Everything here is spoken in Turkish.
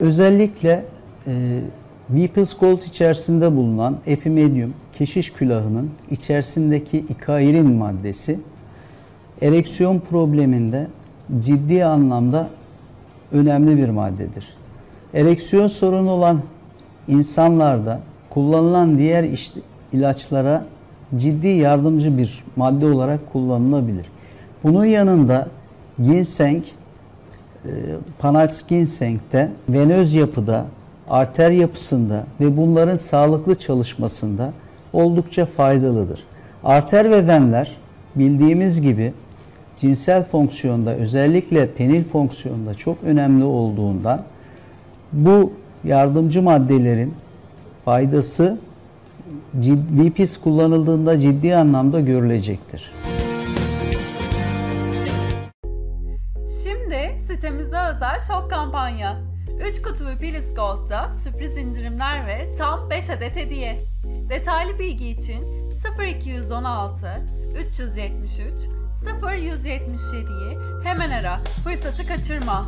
Özellikle e, Vipers Gold içerisinde bulunan epimedium keşiş külahının içerisindeki ikairin maddesi ereksiyon probleminde ciddi anlamda önemli bir maddedir. Ereksiyon sorunu olan insanlarda kullanılan diğer ilaçlara ciddi yardımcı bir madde olarak kullanılabilir. Bunun yanında ginseng Panax ginseng'de venöz yapıda, arter yapısında ve bunların sağlıklı çalışmasında oldukça faydalıdır. Arter ve venler bildiğimiz gibi cinsel fonksiyonda özellikle penil fonksiyonda çok önemli olduğundan bu yardımcı maddelerin faydası VPS kullanıldığında ciddi anlamda görülecektir. Şimdi sitemize özel şok kampanya. 3 kutu Vipilis Gold'da sürpriz indirimler ve tam 5 adet hediye. Detaylı bilgi için 0216 373 0177'yi hemen ara. Fırsatı kaçırma.